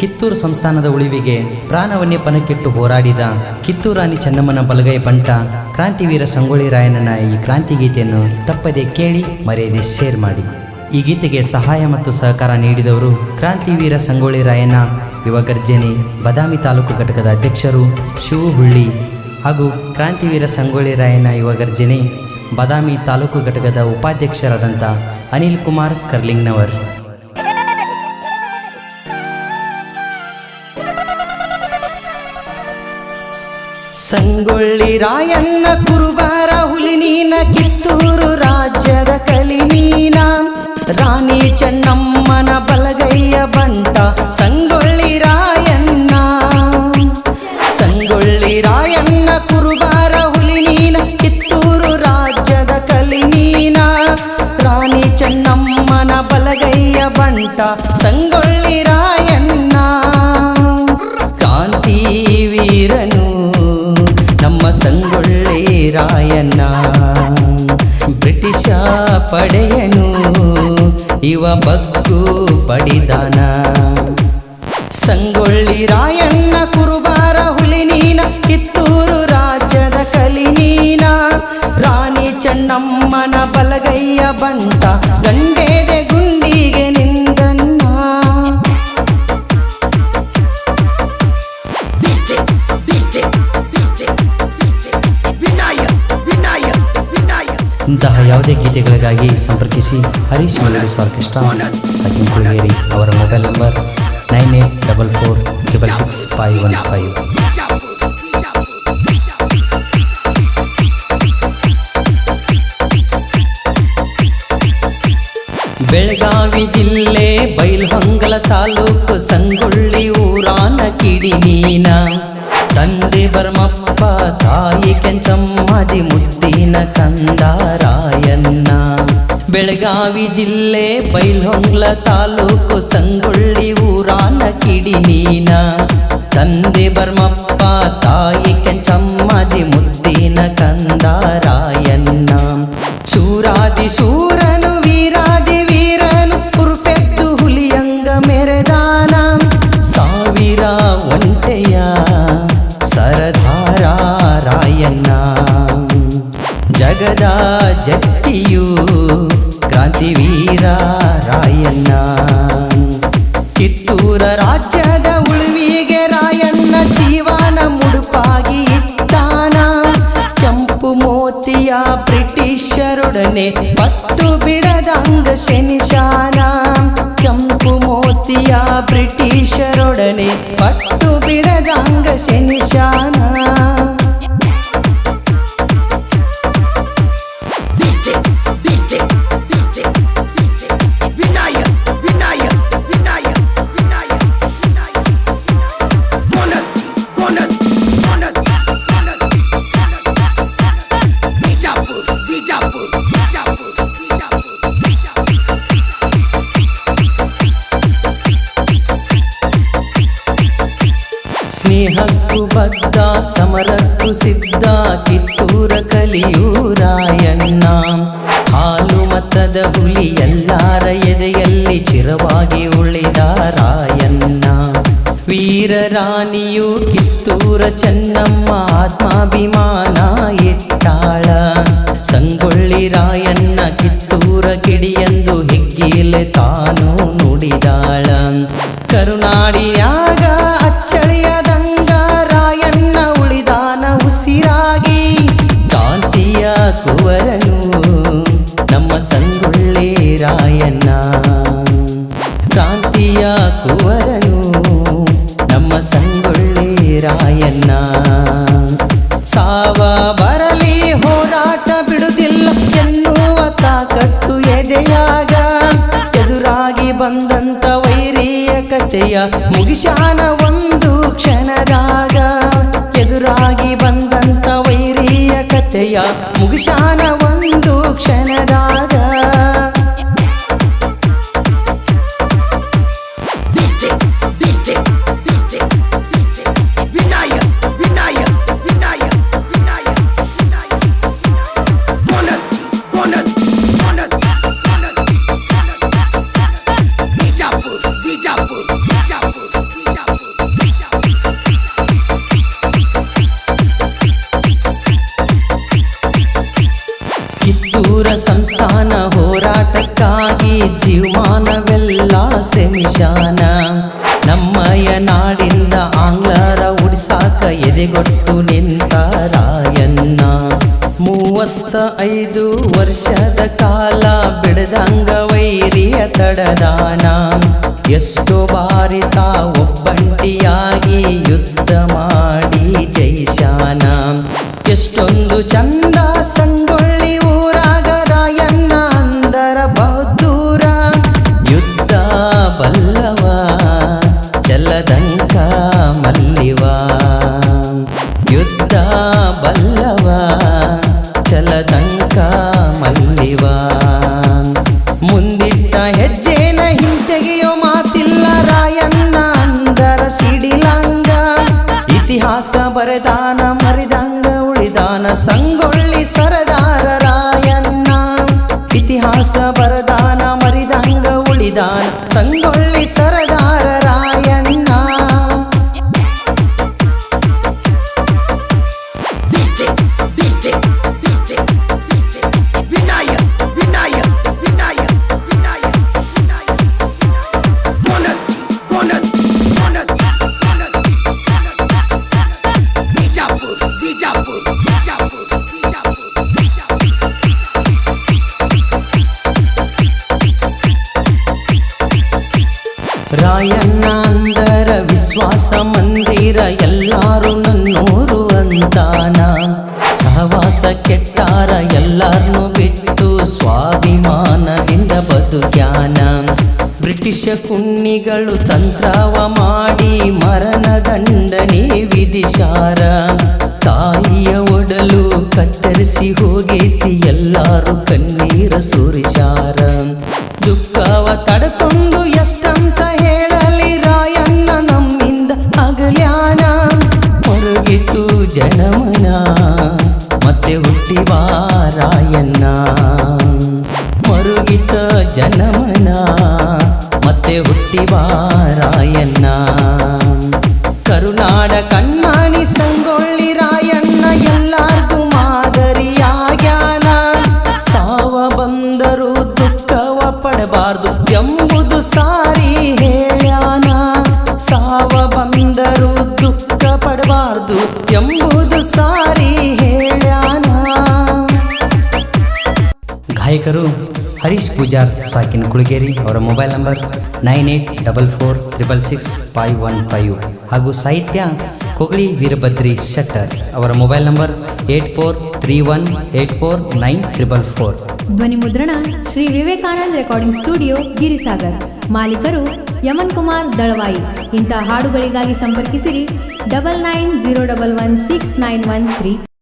ಕಿತ್ತೂರು ಸಂಸ್ಥಾನದ ಉಳಿವಿಗೆ ಪ್ರಾಣವನ್ನೇ ಪಣಕ್ಕಿಟ್ಟು ಹೋರಾಡಿದ ಕಿತ್ತೂರಾಣಿ ಚೆನ್ನಮ್ಮನ ಬಲಗೈ ಬಂಟ ಕ್ರಾಂತಿವೀರ ಸಂಗೊಳ್ಳಿ ರಾಯಣ್ಣನ ಈ ಕ್ರಾಂತಿ ಗೀತೆಯನ್ನು ತಪ್ಪದೆ ಕೇಳಿ ಮರೆಯದೆ ಶೇರ್ ಮಾಡಿ. ಈ ಗೀತೆಗೆ ಸಹಾಯ ಮತ್ತು ಸಹಕಾರ ನೀಡಿದವರು ಕ್ರಾಂತಿವೀರ ಸಂಗೊಳ್ಳಿ ರಾಯಣ್ಣ ಯುವ ಗರ್ಜನೆ ಬದಾಮಿ ತಾಲೂಕು ಘಟಕದ ಅಧ್ಯಕ್ಷರು ಶಿವು ಹುಳ್ಳಿ ಹಾಗೂ ಕ್ರಾಂತಿವೀರ ಸಂಗೊಳ್ಳಿ ರಾಯಣ್ಣ ಯುವ ಗರ್ಜನೆ ಬದಾಮಿ ತಾಲೂಕು ಘಟಕದ ಉಪಾಧ್ಯಕ್ಷರಾದಂಥ ಅನಿಲ್ ಕುಮಾರ್ ಕರ್ಲಿಂಗ್ನವರ್. ಸಂಗೊಳ್ಳಿ ರಾಯಣ್ಣ ಕುರುಬಾರ ಹುಲಿ ನೀನ, ಕಿತ್ತೂರು ರಾಜ್ಯದ ಕಲಿ ನೀನ. ರಾಣಿ ಚೆನ್ನಮ್ಮನ ಬಲಗೈಯ ಬಂಟ, ಸಂಗೊಳ್ಳಿ ರಾಯಣ್ಣ. ಸಂಗೊಳ್ಳಿ ರಾಯಣ್ಣ ಕುರುಬಾರ ಹುಲಿ ನೀನ, ಕಿತ್ತೂರು ರಾಜ್ಯದ ಕಲಿ ನೀನ. ರಾಣಿ ಚೆನ್ನಮ್ಮನ ಬಲಗೈಯ ಬಂಟ, ಸಂಗೊಳ್ಳಿ ರಾಯಣ್ಣ. ಕಾಂತಿ ವೀರನು ನಮ್ಮ ಸಂಗೊಳ್ಳಿ ರಾಯಣ್ಣ. ಬ್ರಿಟಿಷ ಪಡೆಯನು ಇವ ಬಗ್ಗು ಪಡಿದಾನ ಸಂಗೊಳ್ಳಿ ರಾಯಣ್ಣ ಕುರುಬಾರ ಇಂತಹ ಯಾವುದೇ ಗೀತೆಗಳಿಗಾಗಿ ಸಂಪರ್ಕಿಸಿ ಹರೀಶ್ ಮೆಲೋಡಿಸ್ ಆರ್ಕೆಸ್ಟ್ರಾ, ಸಚಿನ್ ಕುಳಗೇರಿ ಅವರ mobile number nine eight double four triple six five one five. Belagavi ಜಿಲ್ಲೆ ಬೈಲ್ಹೊಂಗಲ ತಾಲೂಕು ಸಂಗೊಳ್ಳಿ ಊರಾನ ಕಿಡಿ ನೀನ. ತಂದೆ ಬರ್ಮಪ್ಪ, ತಾಯಿ ಕೆಂಚಮ್ಮಾಜಿ, ಮುದ್ದಿನ ಕಂದಾರಾಯಣ್ಣ. ಬೆಳಗಾವಿ ಜಿಲ್ಲೆ ಬೈಲ್ಹೊಂಗ್ಲ ತಾಲೂಕು ಸಂಗೊಳ್ಳಿ ಊರಾನ ಕಿಡಿ ನೀನ ತಂದೆ ಬರ್ಮಪ್ಪ, ತಾಯಿ ಕೆಂಚಮ್ಮಾಜಿ, ಮುದ್ದಿನ ಕಂದಾರಾಯಣ್ಣ. ಶೂರನು ಜಗದ ಜಟ್ಟಿಯು ಕ್ರಾಂತಿವೀರ ರಾಯಣ್ಣ. ಕಿತ್ತೂರ ರಾಜ್ಯದ ಉಳುವಿಗೆ ರಾಯಣ್ಣ ಜೀವನ ಮುಡುಪಾಗಿ ಇಟ್ಟಾನ. ಕೆಂಪು ಮೋತಿಯ ಬ್ರಿಟಿಷರೊಡನೆ ಪಟ್ಟು ಬಿಡದಂಗ ಶನಿಶಾನ. ಕೆಂಪು ಮೋತಿಯ ಬ್ರಿಟಿಷರೊಡನೆ ಪಟ್ಟು ಬಿಡದಂಗ ಶನಿಶಾನ. ಸ್ನೇಹಕ್ಕೂ ಬದ್ಧ ಸಮರಕ್ಕೂ ಸಿದ್ಧ ಕಿತ್ತೂರ ಕಲಿಯೂರಾಯಣ್ಣ. ಹಾಲು ಮತದ ಹುಲಿ ಎಲ್ಲಾರ ಎದೆಯಲ್ಲಿ ಚಿರವಾಗಿ ಉಳಿದ ರಾಯಣ್ಣ. ವೀರ ರಾಣಿಯು ಕಿತ್ತೂರ ಚೆನ್ನಮ್ಮ ಆತ್ಮಾಭಿಮಾನ ಕುವರನು ನಮ್ಮ ಸಂಗೊಳ್ಳಿ ರಾಯಣ್ಣ. ಸಾವ ಬರಲಿ ಹೋರಾಟ ಬಿಡುವುದಿಲ್ಲ ಎನ್ನುವ ತಾಕತ್ತು ಎದೆಯಾಗ. ಎದುರಾಗಿ ಬಂದಂತ ವೈರಿಯ ಕಥೆಯ ಮುಗಿಶಾನ ಒಂದು ಕ್ಷಣದಾಗ. ಎದುರಾಗಿ ಬಂದಂತ ವೈರಿಯ ಕಥೆಯ ಮುಗಿಶಾನ ಒಂದು ಕ್ಷಣದಾಗ. ಹೋರಾಟಕ್ಕಾಗಿ ಜೀವಮಾನವೆಲ್ಲ ಶ್ರಮಿಶಾನ ನಮ್ಮಯ ನಾಡಿಂದ ಆಂಗ್ಲರ ಉಡಿಸಾಕ ಎದೆಗೊಟ್ಟು ನಿಂತ ರಾಯಣ್ಣ. ಮೂವತ್ತ ಐದು ವರ್ಷದ ಕಾಲ ಬಿಡದಂಗ ವೈರಿಯ ತಡದಾನ. ಎಷ್ಟೋ ಬಾರಿ ತಾ ಒಬ್ಬಂಟಿಯಾಗಿ ಯುದ್ಧ ಚಲ್ಲದಂಕ ಮಲ್ಲಿವ. ಯುದ್ಧ ಬಲ್ಲವ, ಚಲದಂಕ ಮಲ್ಲಿವ. ಮುಂದಿಟ್ಟ ಹೆಜ್ಜೆನ ಹಿಂತೆಗೆಯೋ ಮಾತಿಲ್ಲ ರಾಯಣ್ಣ, ಅಂದರ ಸಿಡಿಲಂಗ. ಇತಿಹಾಸ ಬರೆದಾನ ಮಂದಿರ ಎಲ್ಲಾರು ನನ್ನೂರು ಅಂತಾನ. ಸಹವಾಸ ಕೆಟ್ಟಾರ ಎಲ್ಲಾರನ್ನು ಬಿಟ್ಟು ಸ್ವಾಭಿಮಾನದಿಂದ ಬದುಕ್ಯಾನ. ಬ್ರಿಟಿಷ ಕುಣ್ಣಿಗಳು ತಂತ್ರವ ಮಾಡಿ ಮರಣ ದಂಡನೆ ವಿಧಿಶಾರ ತಾಯಿಯ ಒಡಲು ಕತ್ತರಿಸಿ ಹೋಗೈತಿ ಎಲ್ಲಾರು ಮರುಗಿತು ಜನಮನ ಮತ್ತೆ ಹುಟ್ಟಿವ ರಾಯಣ್ಣ. ಮರುಗಿತ ಜನಮನ ಮತ್ತೆ ಹುಟ್ಟಿವ ರಾಯಣ್ಣ. ಕರುನಾಡ ಕಣ್ಣಾಣಿ ಸಂಗೊಳ್ಳಿ ಹೇಳ್ಯಾನ. ಗಾಯಕರು ಹರೀಶ್ ಪೂಜಾರ್ ಸಾಕಿನ ಕುಳಗೇರಿ ಅವರ mobile number nine eight double four triple six five one five ಹಾಗೂ ಸಾಹಿತ್ಯ ಕೊಗಳಿ ವೀರಭದ್ರಿ ಶೆಟ್ಟರ್ ಅವರ mobile number eight four three one eight four nine triple four. ಧ್ವನಿ ಮುದ್ರಣ ಶ್ರೀ ವಿವೇಕಾನಂದ ರೆಕಾರ್ಡಿಂಗ್ ಸ್ಟುಡಿಯೋ ಗಿರಿಸಾಗರ್. ಮಾಲೀಕರು ಯಮನ್ ಕುಮಾರ್ ದಳವಾಯಿ. ಇಂಥ ಹಾಡುಗಳಿಗಾಗಿ ಸಂಪರ್ಕಿಸಿರಿ. Double nine zero double one six nine one three